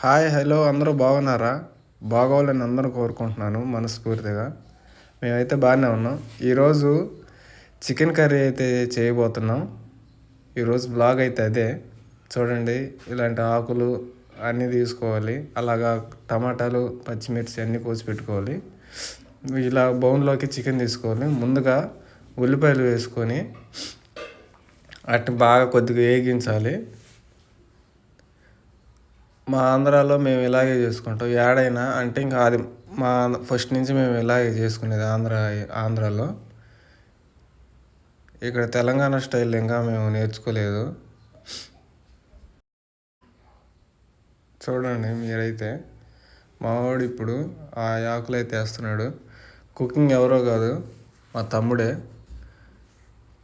Hi hello అందరూ బాగున్నారా? బాగోవాలని అందరూ కోరుకుంటున్నాను మనస్ఫూర్తిగా. మేమైతే బాగానే ఉన్నాం. ఈరోజు చికెన్ కర్రీ అయితే చేయబోతున్నాం. ఈరోజు బ్లాగ్ అయితే అదే. చూడండి ఇలాంటి ఆకులు అన్నీ తీసుకోవాలి. అలాగా టమాటాలు పచ్చిమిర్చి అన్నీ కోసి పెట్టుకోవాలి. ఇలా బౌన్లోకి చికెన్ తీసుకోవాలి. ముందుగా ఉల్లిపాయలు వేసుకొని అటు బాగా కొద్దిగా వేగించాలి. మా ఆంధ్రాలో మేము ఇలాగే చేసుకుంటాం. ఏడైనా అంటే ఇంకా అది మా ఫస్ట్ నుంచి మేము ఇలాగే చేసుకునేది ఆంధ్ర ఆంధ్రాలో. ఇక్కడ తెలంగాణ స్టైల్ ఇంకా మేము నేర్చుకోలేదు. చూడండి మీరైతే. మావాడు ఇప్పుడు ఆ ఆకులు అయితే వేస్తున్నాడు. కుకింగ్ ఎవరో కాదు మా తమ్ముడే.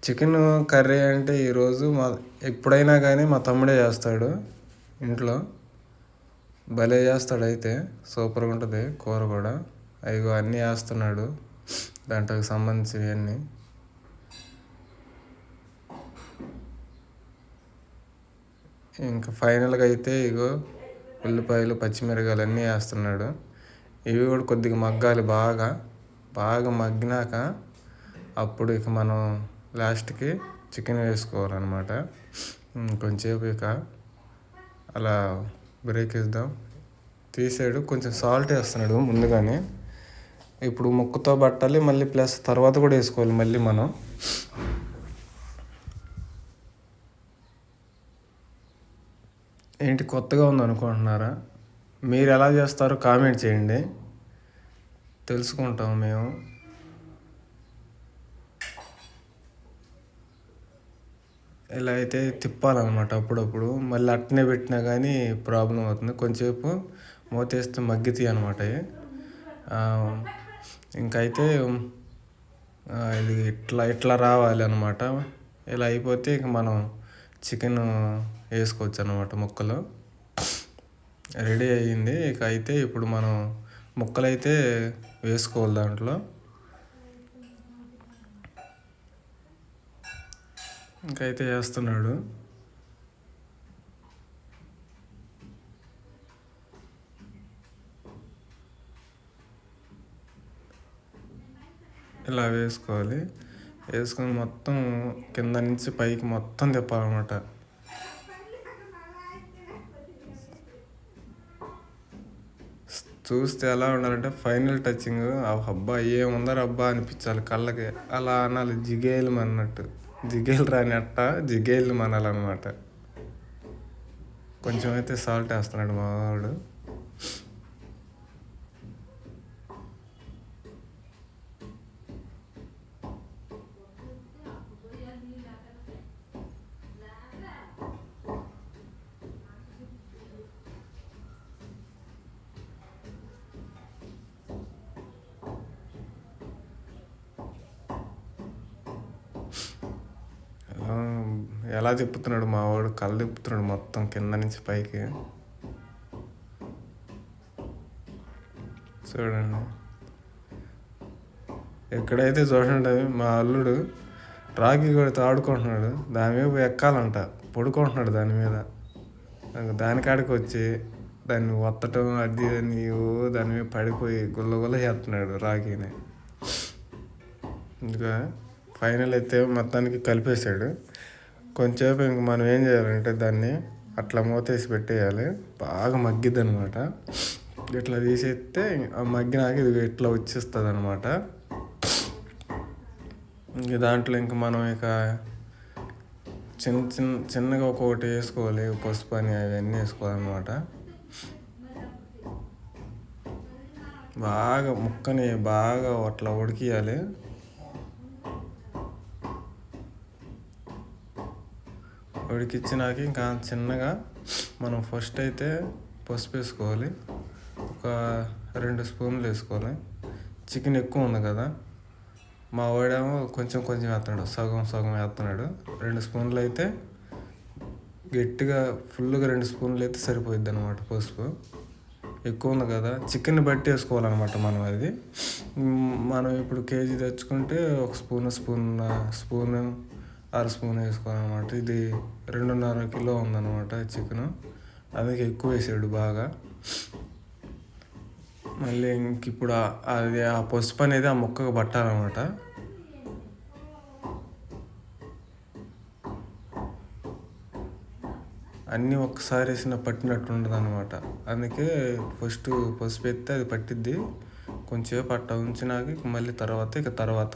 చికెన్ కర్రీ అంటే ఈరోజు మా ఎప్పుడైనా కానీ మా తమ్ముడే చేస్తాడు ఇంట్లో. భలే చేస్తాడు అయితే సూపర్గా ఉంటుంది కూర కూడా. అవి అన్నీ వేస్తున్నాడు దాంట్లోకి సంబంధించినవి అన్నీ. ఇంకా ఫైనల్గా అయితే ఇగో ఉల్లిపాయలు పచ్చిమిరకాయలు అన్నీ వేస్తున్నాడు ఇవి కూడా కొద్దిగా మగ్గాలి బాగా. బాగా మగ్గినాక అప్పుడు ఇక మనం లాస్ట్కి చికెన్ వేసుకోవాలన్నమాట. కొంచెంసేపు ఇక అలా బ్రేక్ వేద్దాం. తీసాడు కొంచెం సాల్ట్ వేస్తున్నాడు ముందుగానే. ఇప్పుడు ముక్కుతో పట్టాలి మళ్ళీ ప్లస్ తర్వాత కూడా వేసుకోవాలి మళ్ళీ మనం. ఏంటి కొత్తగా ఉంది అనుకుంటున్నారా? మీరు ఎలా చేస్తారో కామెంట్ చేయండి. తెలుసుకుంటాం మేము. ఇలా అయితే తిప్పాలన్నమాట అప్పుడప్పుడు. మళ్ళీ అట్నే పెట్టినా కానీ ప్రాబ్లం అవుతుంది. కొంచెంసేపు మూతేస్తే మగ్గితాయి అనమాట ఇంకైతే ఇది ఇట్లా ఇట్లా రావాలి అనమాట ఇలా అయిపోతే ఇక మనం చికెన్ వేసుకోవచ్చు అనమాట ముక్కలు. రెడీ అయ్యింది. ఇక అయితే ఇప్పుడు మనం ముక్కలైతే వేసుకోవాలి దాంట్లో. ఇంకైతే వేస్తున్నాడు ఇలా వేసుకోవాలి. వేసుకొని మొత్తం కింద నుంచి పైకి మొత్తం తిప్పాలన్నమాట. చూస్తే ఎలా ఉండాలంటే ఫైనల్ టచింగ్ అబ్బా ఏముందరు అబ్బా అనిపించాలి కళ్ళకి. అలా అనాలి. జిగేలు అన్నట్టు జిగేలు రానట్ట జిగేలు మనాలన్నమాట కొంచెం అయితే సాల్ట్ వేస్తున్నాడు మావాడు ఎలా తిప్పుతున్నాడు మా వాడు కళ్ళు తిప్పుతున్నాడు మొత్తం కింద నుంచి పైకి. చూడండి. ఎక్కడైతే చూడండి మా అల్లుడు రాగి కొడితే ఆడుకుంటున్నాడు దాని మీద ఎక్కాలంట పడుకుంటున్నాడు దాని మీద. దానికాడికి వచ్చి దాన్ని వత్తటం అది నీవు దాని మీద పడిపోయి గుల్ల గుల్ల చేస్తున్నాడు రాగిని. ఇంకా ఫైనల్ అయితే మొత్తానికి కలిపేశాడు. కొంచెంసేపు ఇంక మనం ఏం చేయాలంటే దాన్ని అట్లా మూతేసి పెట్టేయాలి. బాగా మగ్గిద్ది అనమాట ఇట్లా తీసేస్తే ఆ మగ్గినాక ఇది ఇట్లా వచ్చేస్తుంది అనమాట ఇంక దాంట్లో ఇంక మనం ఇక చిన్న చిన్న చిన్నగా ఒక్కొక్కటి వేసుకోవాలి. పసుపు అని అవన్నీ వేసుకోవాలన్నమాట బాగా ముక్కని బాగా అట్లా ఉడికియాలి. ఉడికిచ్చినాక ఇంకా చిన్నగా మనం ఫస్ట్ అయితే పసుపు వేసుకోవాలి. ఒక రెండు స్పూన్లు వేసుకోవాలి. చికెన్ ఎక్కువ ఉంది కదా. మా వాడేమో కొంచెం కొంచెం వేస్తున్నాడు. సగం సగం వేస్తున్నాడు. రెండు స్పూన్లు అయితే గట్టిగా ఫుల్గా రెండు స్పూన్లు అయితే సరిపోయిద్ది అనమాట పసుపు. ఎక్కువ ఉంది కదా. చికెన్ బట్టి వేసుకోవాలన్నమాట మనం అది. మనం ఇప్పుడు కేజీ తెచ్చుకుంటే ఒక స్పూన్ స్పూన్ స్పూన్ అర స్పూన్ వేసుకోవాలన్నమాట. ఇది రెండున్నర కిలో ఉందన్నమాట చికెన్. అందుకే ఎక్కువ వేసాడు బాగా. మళ్ళీ ఇంక ఇప్పుడు అది ఆ పసుపు అనేది ఆ ముక్కకు పట్టాలన్నమాట. అన్నీ ఒక్కసారి వేసిన పట్టినట్టు ఉండదు అనమాట అందుకే ఫస్ట్ పసుపు ఎత్తే అది పట్టిద్ది. కొంచెంసేపు అట్ట ఉంచినాక మళ్ళీ తర్వాత ఇక తర్వాత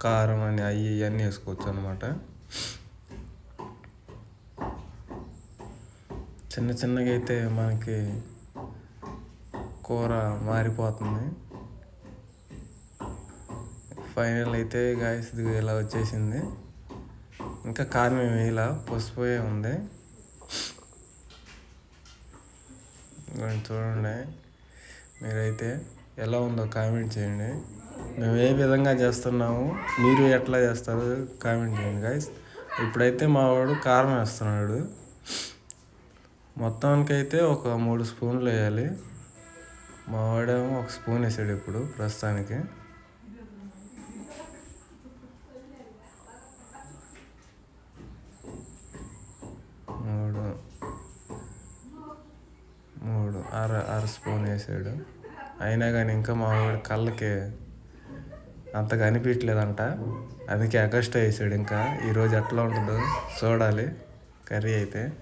కారం అని అవి ఇవన్నీ వేసుకోవచ్చు అనమాట చిన్న చిన్నగా అయితే మనకి కూర మారిపోతుంది. ఫైనల్ అయితే గాయస్ ఇది ఇలా వచ్చేసింది. ఇంకా కారం ఏమి ఇలా పసుపు ఉంది. చూడండి. మీరైతే ఎలా ఉందో కామెంట్ చేయండి. మేము ఏ విధంగా చేస్తున్నాము మీరు ఎట్లా చేస్తారు కామెంట్ చేయండి గాయస్ ఇప్పుడైతే మా వాడు కారం వేస్తున్నాడు. మొత్తానికైతే ఒక మూడు స్పూన్లు వేయాలి. మా వాడేమో ఒక స్పూన్ వేసాడు ఇప్పుడు ప్రస్తుతానికి. మూడు మూడు అర అర స్పూన్ వేసాడు. అయినా కానీ ఇంకా మా వాడి కళ్ళకి అంత కనిపించలేదంట అందుకే అగస్ట్ వేసాడు ఇంకా. ఈరోజు ఎట్లా ఉంటుందో చూడాలి. కర్రీ అయితే.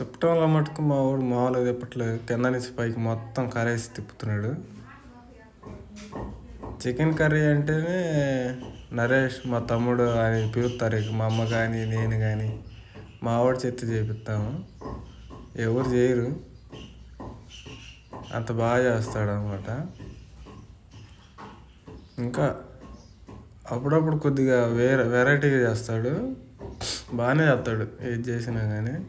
చెప్పటంలో మటుకు మా వాడు మామూలుగా తిప్పట్లేదు. కింద నుంచి పైకి మొత్తం కర్రీస్ తిప్పుతున్నాడు. చికెన్ కర్రీ అంటేనే నరేష్ మా తమ్ముడు అని పిలుస్తారు. ఇక మా అమ్మ కానీ నేను కానీ మా వాడు చెత్త చేపిస్తాము. ఎవరు చేయరు. అంత బాగా చేస్తాడు అనమాట ఇంకా అప్పుడప్పుడు కొద్దిగా వేరే వెరైటీగా చేస్తాడు. బాగానే చేస్తాడు. ఏది చేసినా కానీ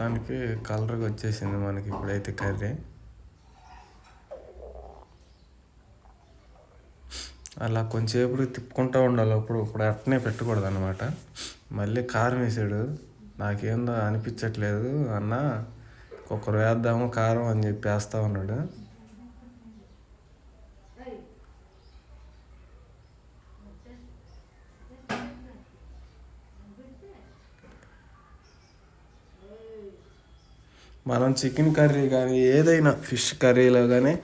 మొత్తానికి కలర్గా వచ్చేసింది మనకి ఇప్పుడైతే కర్రీ. అలా కొంచెంసేపు తిప్పుకుంటూ ఉండాలి అప్పుడు ఇప్పుడు అట్నే పెట్టకూడదు అనమాట మళ్ళీ కారం వేసాడు. నాకేందో అనిపించట్లేదు. అన్న ఒకరు వేద్దాము కారం అని చెప్పి వేస్తా ఉన్నాడు. మనం చికెన్ కర్రీ కానీ ఏదైనా ఫిష్ కర్రీలో కానీ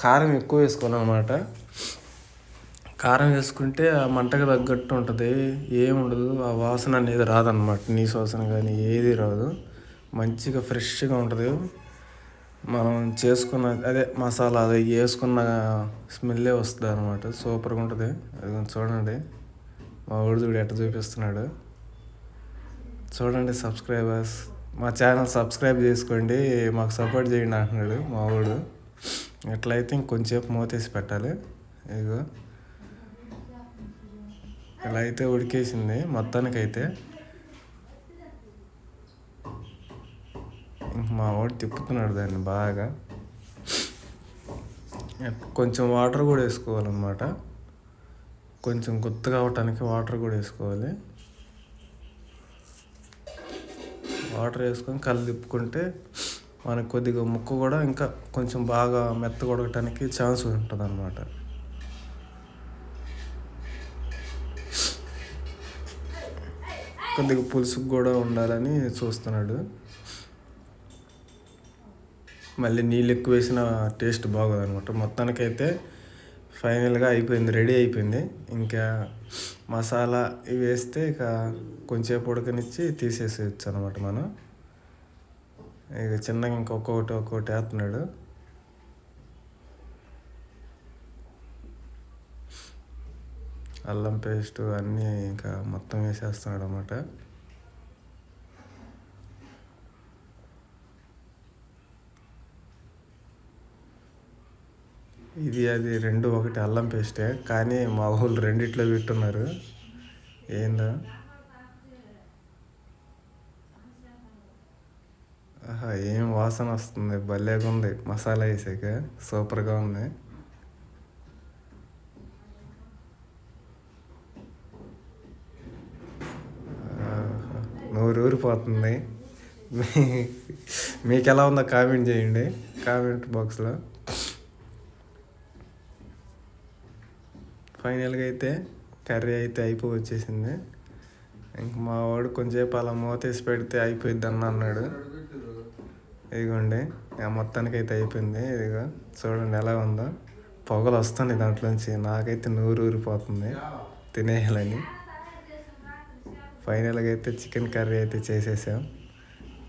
కారం ఎక్కువ వేసుకోవాలన్నమాట కారం వేసుకుంటే ఆ మంటకు తగ్గట్టు ఉంటుంది. ఏముండదు ఆ వాసన అనేది రాదనమాట నీ వాసన కానీ ఏది రాదు. మంచిగా ఫ్రెష్గా ఉంటుంది. మనం చేసుకున్న అదే మసాలా అది వేసుకున్న స్మెల్లే వస్తుంది అనమాట సూపర్గా ఉంటుంది. అది కొంచెం చూడండి. మా ఊడు చూడు ఎట్ట చూపిస్తున్నాడు. చూడండి సబ్స్క్రైబర్స్. మా ఛానల్ సబ్స్క్రైబ్ చేసుకోండి మాకు సపోర్ట్ చేయండి అంటున్నాడు మా వాడు ఎట్లయితే ఇంకొంచెంసేపు మూతేసి పెట్టాలి. ఇదిగో. ఇలా అయితే ఉడికేసింది మొత్తానికైతే. మా వాడు తిప్పుతున్నాడు దాన్ని బాగా. కొంచెం వాటర్ కూడా వేసుకోవాలన్నమాట. కొంచెం గుత్తగా అవటానికి వాటర్ కూడా వేసుకోవాలి. వాటర్ వేసుకొని కళ్ళు తిప్పుకుంటే మనకు కొద్దిగా ముక్క కూడా ఇంకా కొంచెం బాగా మెత్త ఉడకటానికి ఛాన్స్ ఉంటుంది అన్నమాట కొద్దిగా పులుసుకు కూడా ఉండాలని చూస్తున్నాడు. మళ్ళీ నీళ్ళు ఎక్కువ వేసిన టేస్ట్ బాగోదనమాట మొత్తానికైతే ఫైనల్గా అయిపోయింది రెడీ అయిపోయింది. ఇంకా మసాలా ఇవి వేస్తే ఇక కొంచెంసేపు ఉడకనిచ్చి తీసేసేయచ్చు అనమాట మనం. ఇక చిన్నగా ఇంకొకటి ఒక్కొక్కటి వేస్తున్నాడు. అల్లం పేస్ట్ అన్నీ ఇంకా మొత్తం వేసేస్తున్నాడు అనమాట ఇది అది రెండు ఒకటి అల్లం పేస్టే. కానీ మా వాళ్ళు రెండిట్లో పెట్టున్నారు. ఏందో? ఆహా ఏం వాసన వస్తుంది? భలేగా ఉంది. మసాలా వేసాక సూపర్గా ఉంది. ఆహా, నోరు ఊరిపోతుంది. మీ- మీకు ఎలా ఉందో కామెంట్ చేయండి. కామెంట్ బాక్స్లో. ఫైనల్గా అయితే కర్రీ అయితే అయిపో వచ్చేసింది ఇంక మా వాడు కొంచెంసేపు అలా మూతేసి పెడితే అయిపోయింది అన్న అన్నాడు. ఇదిగోండి ఆ మొత్తానికి అయితే అయిపోయింది. ఇదిగో చూడండి ఎలా ఉందో. పొగలు వస్తుంది దాంట్లోంచి. నాకైతే నూరు ఊరిపోతుంది. తినేయాలని. ఫైనల్గా అయితే చికెన్ కర్రీ అయితే చేసేసాం.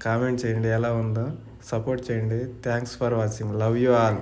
కామెంట్ చేయండి ఎలా ఉందో. సపోర్ట్ చేయండి. Thanks for watching. Love you all.